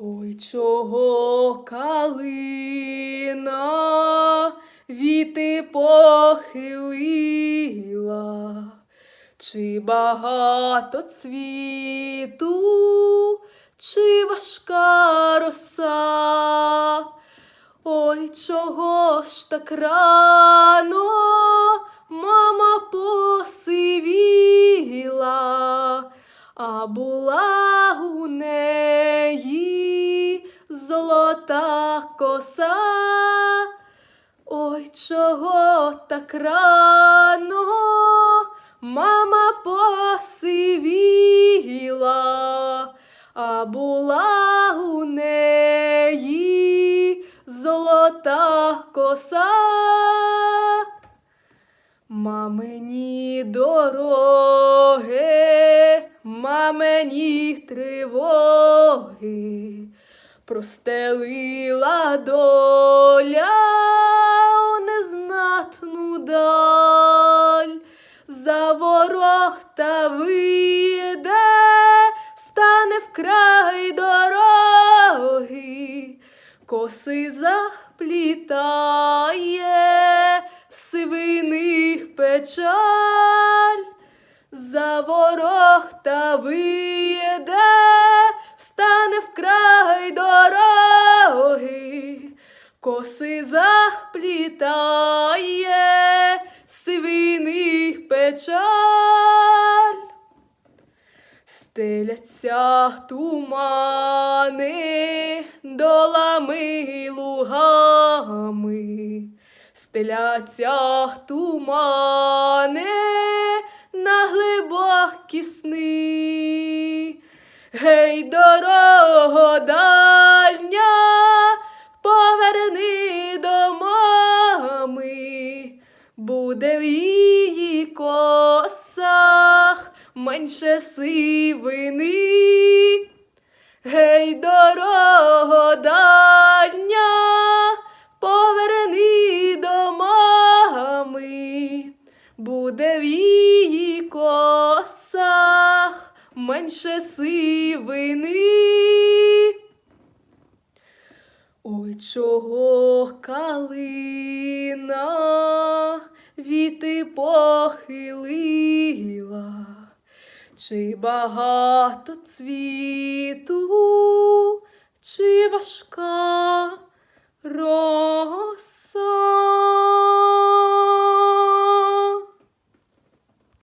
Ой, чого калина віти похилила, чи багато цвіту, чи важка роса? Ой, чого ж так рано мама посивіла, а була у неї золота коса. Ой, чого так рано мама посивіла, а була у неї золота коса. Мамині дороги, мамині тривоги, простелила доля у незнатну даль, за ворог та вийде, стане вкрай дороги, коси заплітає сивиних печаль, за ворог та вийде, коси заплітає сивиних печаль. Стеляться тумани долами лугами, стеляться тумани на глибокі сни. Гей, дорого буде в її косах менше сивини. Гей, дорого дальня, поверни до мами, буде в її косах менше сивини. Ой, чого калина віти похилила, чи багато цвіту, чи важка роса.